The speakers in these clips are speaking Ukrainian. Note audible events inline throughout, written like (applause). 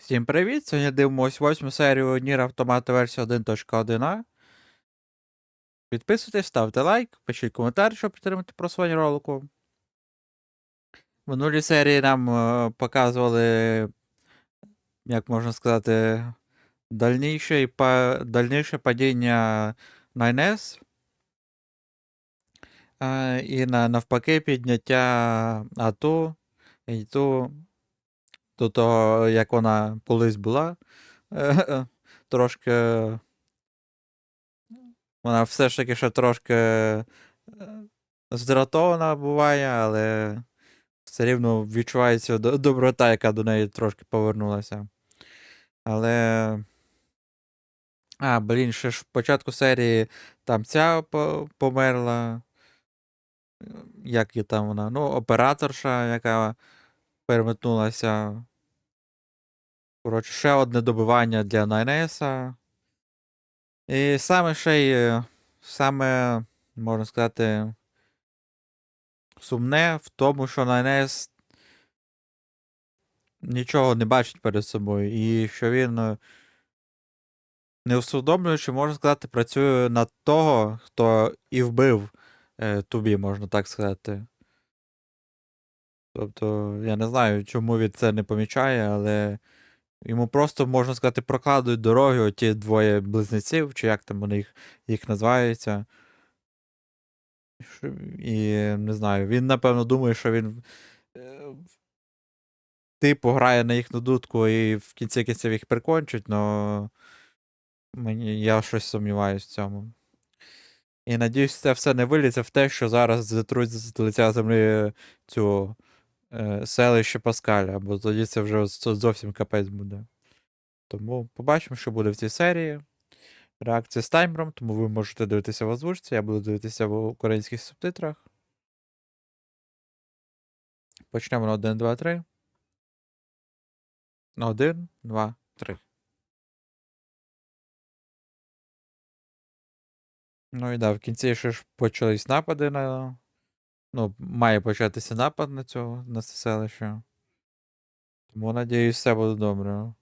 Всім привіт! Сьогодні дивимось восьму серію Nier Automata версія 1.1. Підписуйтесь, ставте лайк, пишіть коментар, щоб підтримати просування ролику. В минулій серії нам е, показували, як можна сказати, дальніше, дальніше падіння 9S. Е, і на, навпаки підняття АТУ, і ту до того, як вона колись була. Е, Трошки. Вона все ж таки ще трошки е, здратована буває, але все рівно відчувається доброта, яка до неї трошки повернулася. Але. А, блін, ще ж в початку серії там ця померла. Як і там вона? Ну, операторша, яка переметнулася. Коротше, ще одне добивання для 9S. І саме ще й, е, саме, можна сказати, сумне в тому, що 9S нічого не бачить перед собою. І що він, е, не усвідомлюючи, можна сказати, працює над того, хто і вбив е, Тубі, можна так сказати. Тобто, я не знаю, чому він це не помічає, але йому просто, можна сказати, прокладують дороги оті двоє близнеців, чи як там вони їх, їх називаються. І не знаю, він, напевно, думає, що він е, типу грає на їхню дудку і в кінці кінців їх прикончить, але мені, я щось сумніваюся в цьому. І надіюсь, це все не виліться в те, що зараз затруть з лиця землі цю селище Паскаля, бо тоді це вже зовсім капець буде. Тому побачимо, що буде в цій серії. Реакція з таймером, тому ви можете дивитися в озвучці, я буду дивитися в українських субтитрах. Почнемо на 1, 2, 3. На 1, 2, 3. Ну і да, в кінці ще ж почались напади на. Ну, має початися напад на цього, на це селище. Тому надіюсь, все буде добре.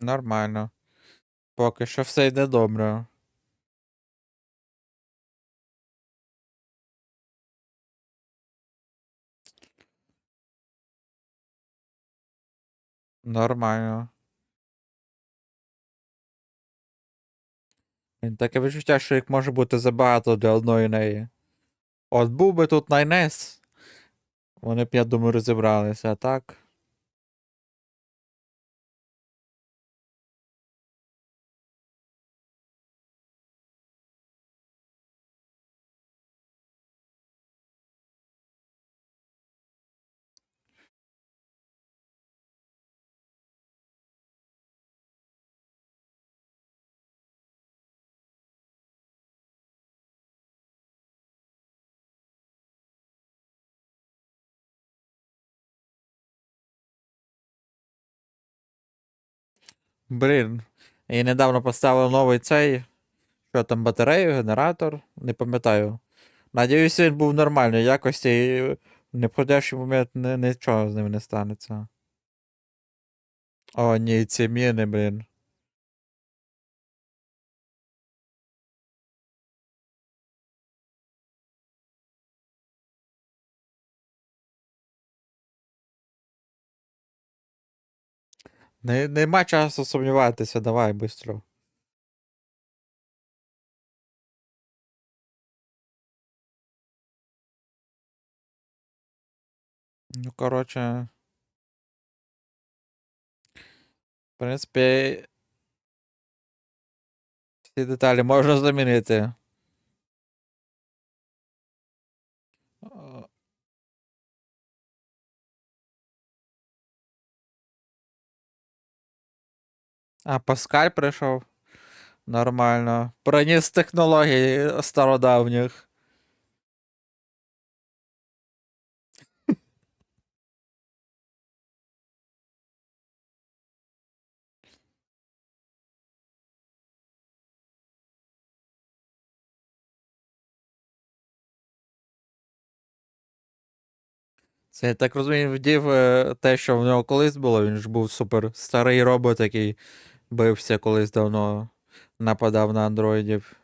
Нормально. Поки що все йде добре. Нормально. Таке відчуття, що їх може бути забагато для одної неї. От був би тут Найнес. Вони б, я думаю, розібралися, а так. Блін. І недавно поставили новий цей. Що там, батарею, генератор? Не пам'ятаю. Надіюсь, він був нормальної якості і в неподящий момент нічого з ним не станеться. О, ні, ці міни, блін. Не, нема часу сумніватися, давай бистро. Ну, коротше. В принципі. Всі деталі можна замінити. А Паскаль прийшов. Нормально. Приніс технологій стародавніх. Це я так розумію, вдів е, те, що в нього колись було. Він ж був супер старий робот, який бився колись давно, нападав на андроїдів.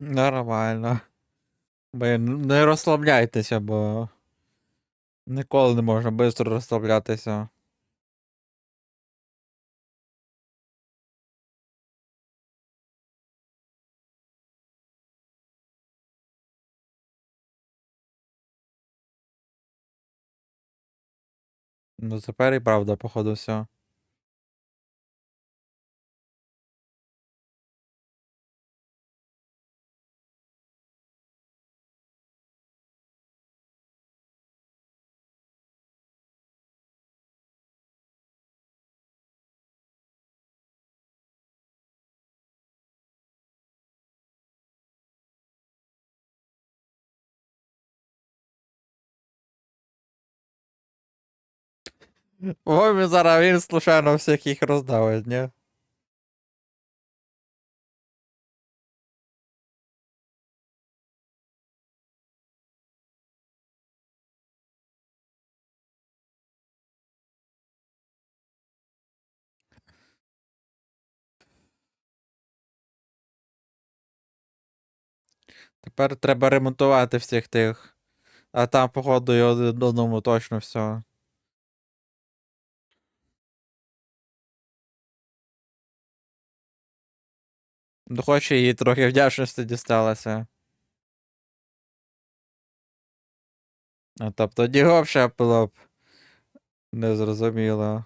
Нормально. Блін, не розслабляйтеся, бо ніколи не можна швидко розслаблятися. Ну тепер і правда, походу, все. Він зараз він случайно всіх їх роздавить, ні? Тепер треба ремонтувати всіх тих. А там, походу, і одному точно все. Хоч їй трохи вдячності дісталося. А тобто дігов ще було б незрозуміло.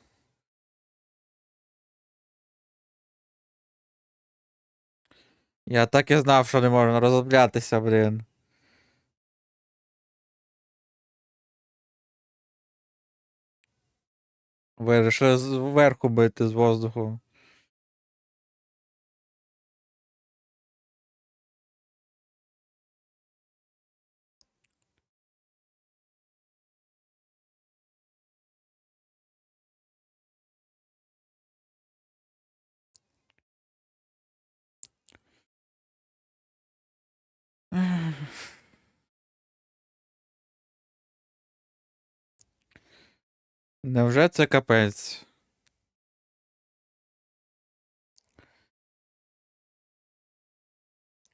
Я так і знав, що не можна розроблятися, блін. Вирішили зверху бити з воздуху. Невже це капець?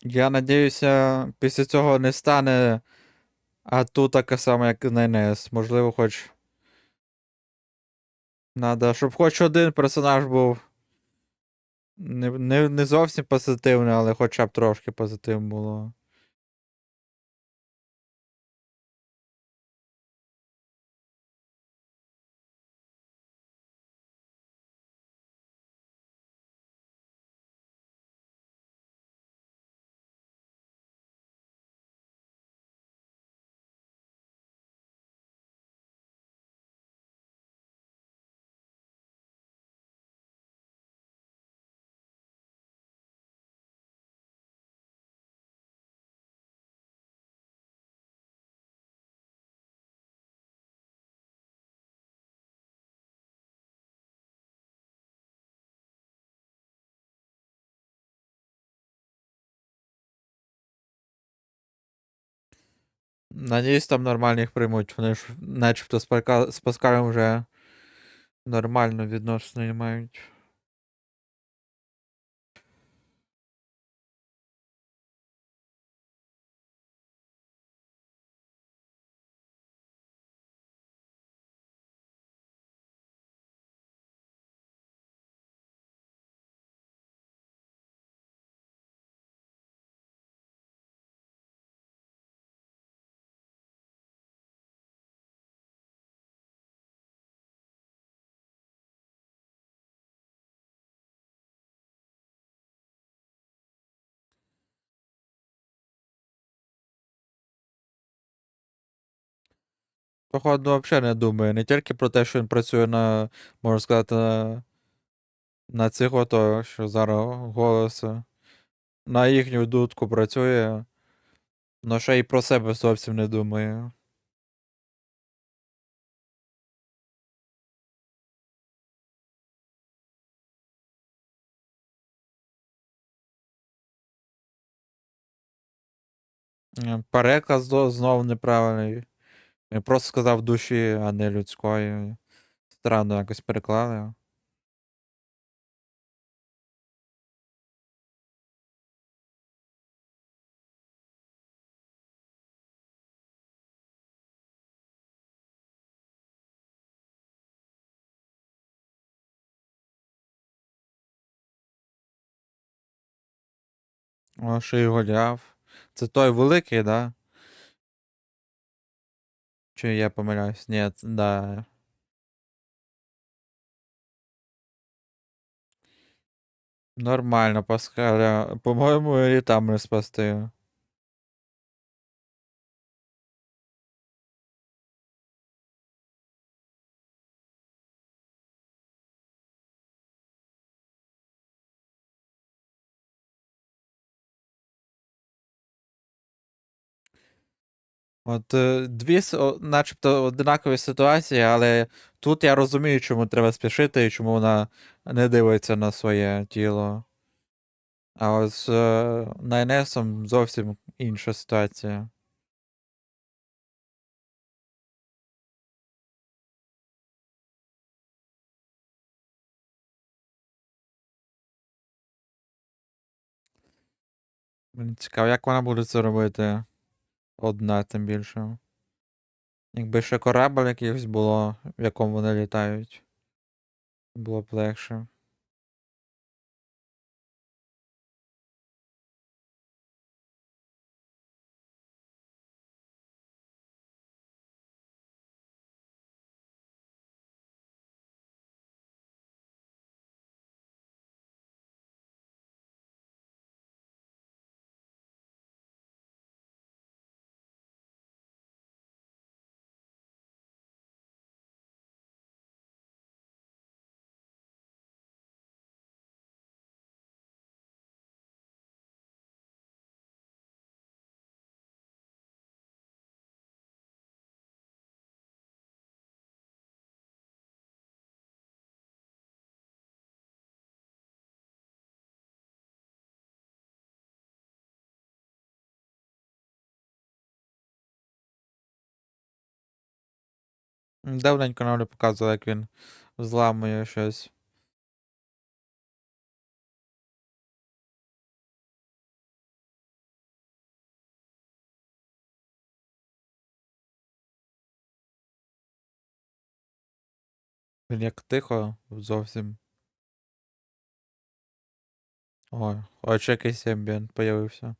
Я надіюся, після цього не стане ату така сама, як на НС. Можливо, хоч. Надо, щоб хоч один персонаж був. Не, не, не зовсім позитивний, але хоча б трошки позитив було. Надіюсь, там нормально їх приймуть. Вони ж начебто з, Паска... з Паскалем вже нормально відносини мають. Походу, взагалі не думає. Не тільки про те, що він працює на, можна сказати, на, на цих ото, що зараз голоси. На їхню дудку працює. Но ще й про себе зовсім не думає. Е, Переказ зо- знов неправильний. Він просто сказав душі, а не людської. Странно якось переклали. О, ще й Голіаф. Це той великий, да? Чи я помиляюсь? Ні, да. Нормально, Паскаля. По-моєму, і там не спасти. От е, дві начебто одинакові ситуації, але тут я розумію, чому треба спішити і чому вона не дивиться на своє тіло. А от з е, Найнесом зовсім інша ситуація. Мені цікаво, як вона буде це робити. Одна, тим більше. Якби ще корабль якийсь було, в якому вони літають, було б легше. Давненько нам не показував, як він взламує щось. Він як тихо зовсім. Ой, хоч якийсь амбієнт появився.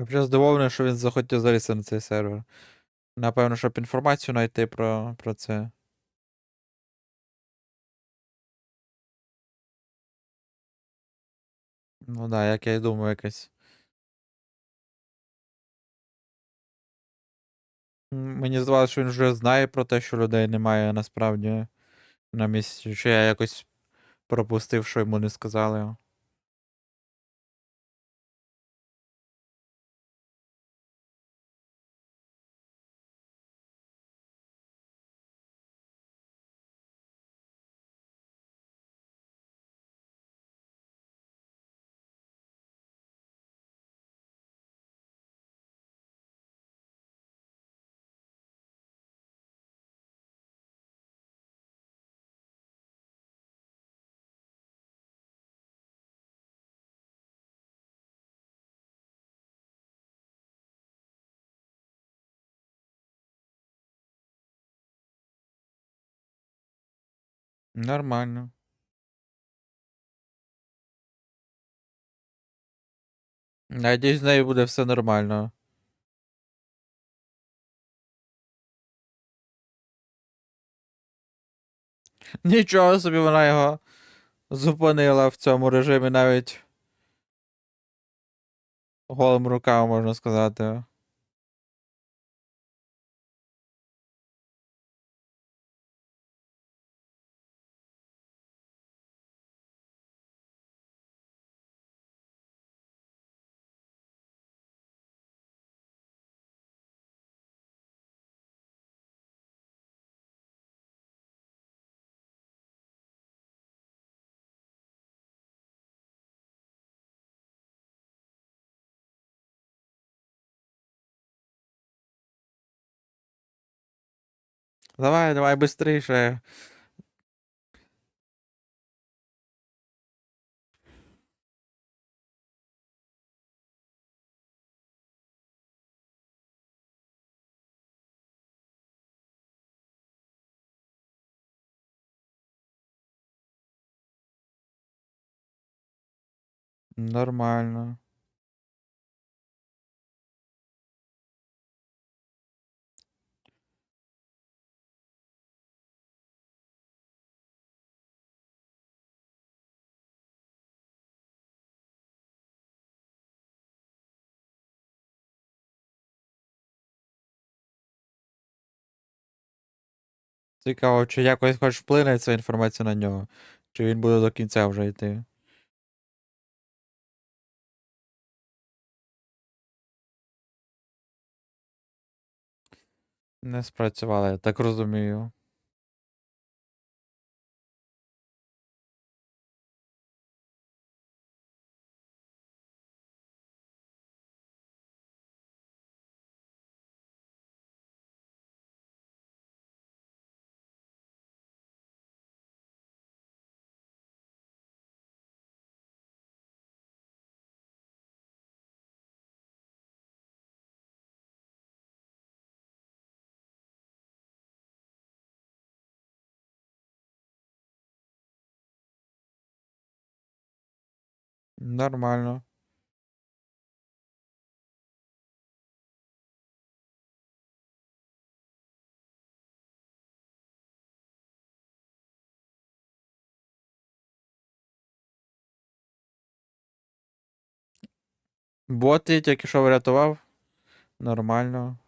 Я здивований, що він захотів залізти на цей сервер. Напевно, щоб інформацію знайти про, про це. Ну да, як я й думаю, якась. М, Мені здавалося, що він вже знає про те, що людей немає насправді на місці. Чи я якось пропустив, що йому не сказали. Нормально. Надіюсь, з нею буде все нормально. Нічого собі вона його зупинила в цьому режимі навіть голим руками, можна сказати. Давай, давай быстріше. Нормально. Цікаво, чи якось хоч вплине ця інформація на нього, чи він буде до кінця вже йти. Не спрацювала, я так розумію. Нормально. Бот я тільки що врятував. Нормально.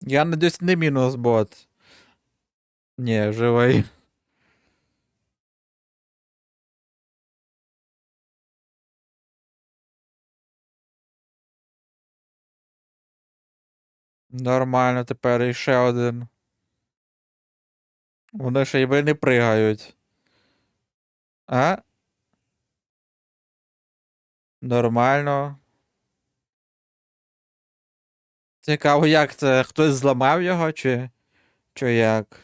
Я надіюсь, не мінус бот. Ні, живий. Нормально тепер іще один. Вони ще й би не пригають. А? Нормально. Цікаво, як це? Хтось зламав його, чи. Чи як?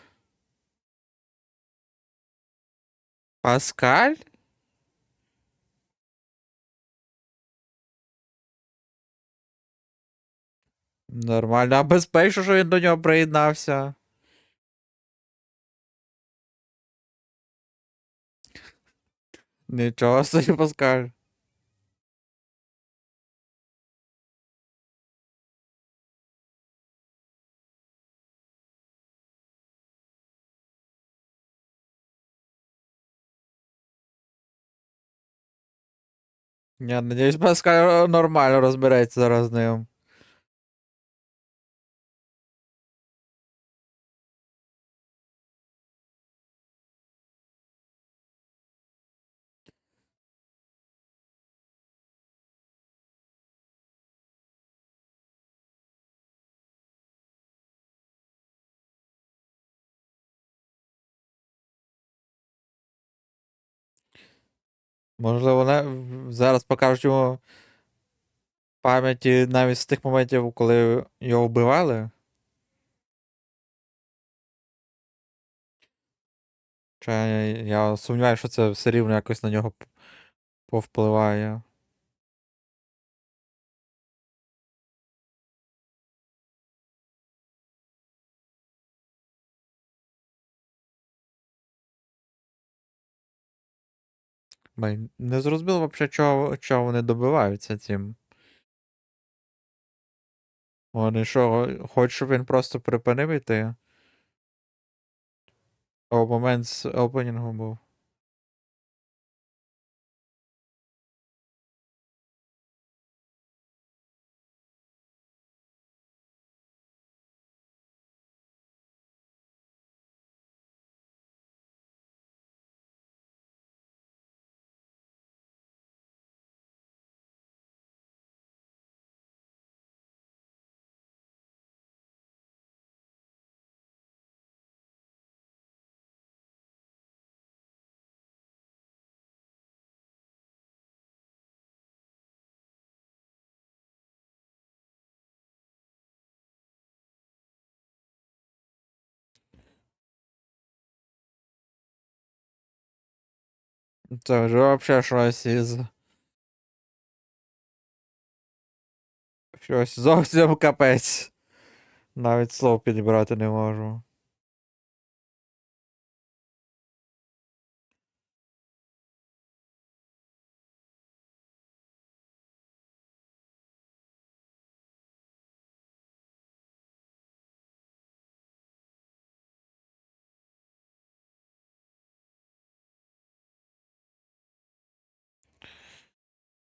Паскаль? Нормально, а безпечно, що він до нього приєднався. Нічого собі Паскаль. Я надіюсь, Паскаль нормально розбереться зараз з ним. Можливо, не... зараз покажуть йому пам'яті навіть з тих моментів, коли його вбивали. Чи я сумніваюся, що це все рівно якось на нього повпливає. Блін, Не зрозуміло взагалі, чого, чого вони добиваються цим. Вони що, хочуть, щоб він просто припинив іти? О, момент з опенінгом був. Це вже вообще щось із. Щось зовсім капець. Навіть слов підібрати не можу.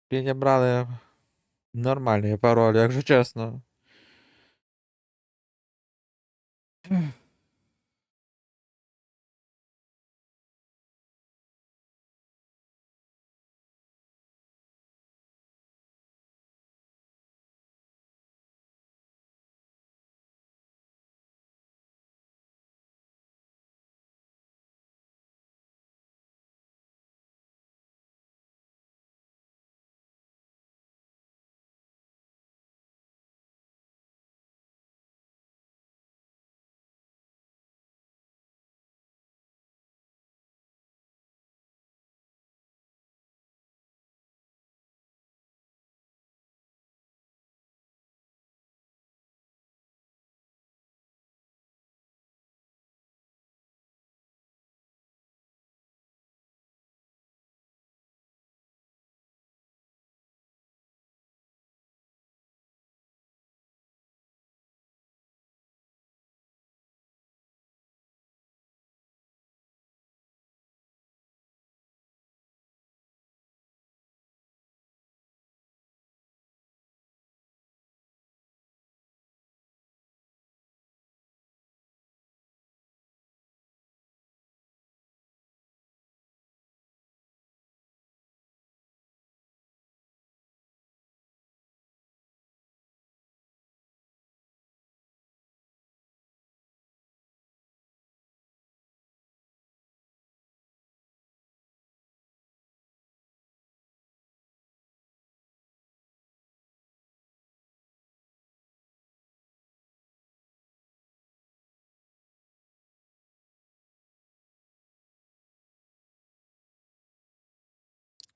Підібрали нормальний пароль, якщо чесно.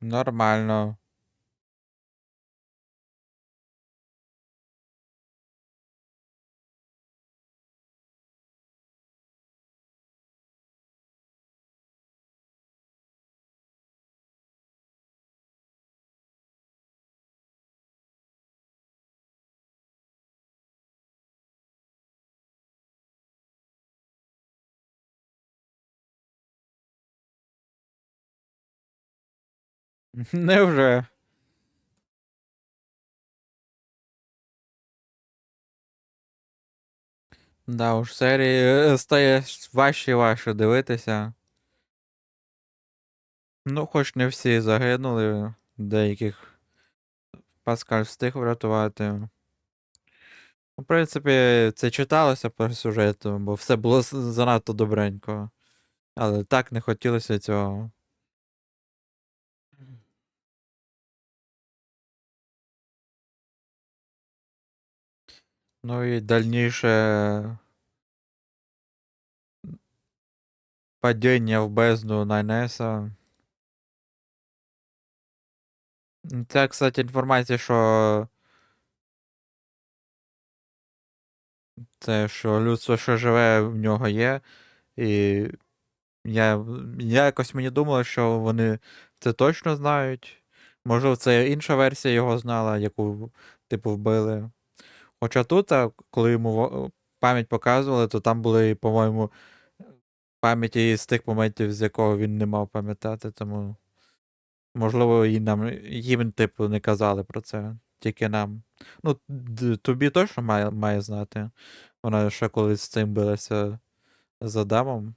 Нормально. (laughs) Невже? Да уж, серії е, стає важче і важче дивитися. Ну, хоч не всі загинули, деяких Паскаль встиг врятувати. В принципі, це читалося по сюжету, бо все було занадто добренько. Але так не хотілося цього. Ну і дальніше падіння в бездну Найнеса. Це, кстати, інформація, що. Це, що людство, що живе, в нього є. І я, я якось мені думало, що вони це точно знають. Можливо, це інша версія його знала, яку, типу, вбили. Хоча тут, коли йому пам'ять показували, то там були, по-моєму, пам'яті з тих моментів, з якого він не мав пам'ятати, тому. Можливо, і нам, їм, типу, не казали про це, тільки нам. Ну, тобі точно має, має знати. Вона ще колись з цим билася з Адамом,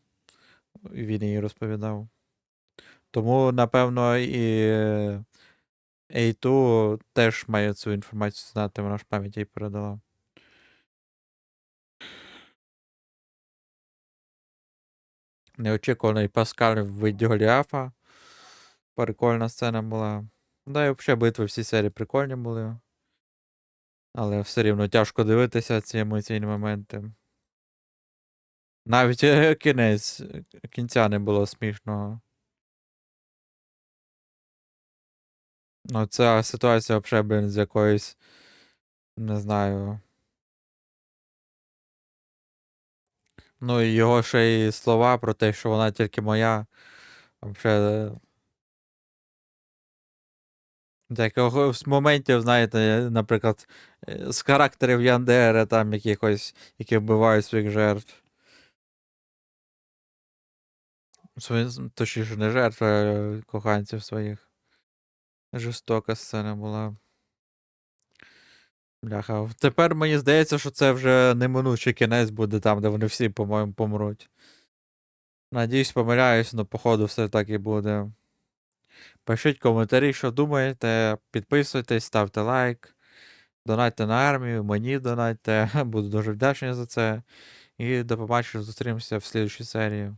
він їй розповідав. Тому, напевно, і A2 теж має цю інформацію знати, вона ж пам'ять їй передала. Неочікуваний Паскаль в виді Голіафа. Прикольна сцена була. Да, і взагалі битви всі серії прикольні були. Але все рівно тяжко дивитися ці емоційні моменти. Навіть е, кінець кінця не було смішного. Ну, ця ситуація взагалі, блін, з якоїсь. Не знаю. Ну, і його ще й слова про те, що вона тільки моя. Взагалі. Якогось моментів, знаєте, наприклад, е, з характерів Яндери, там якихось, які вбивають своїх жертв. Точніше, не жертв, а коханців своїх. Жорстока сцена була. Бляха. Тепер мені здається, що це вже неминучий кінець буде там, де вони всі, по-моєму, помруть. Надіюсь, помиляюсь, але походу все так і буде. Пишіть коментарі, що думаєте, підписуйтесь, ставте лайк, донайте на армію, мені донайте, (laughs) буду дуже вдячний за це. І до побачення, зустрінемося в слідчій серії.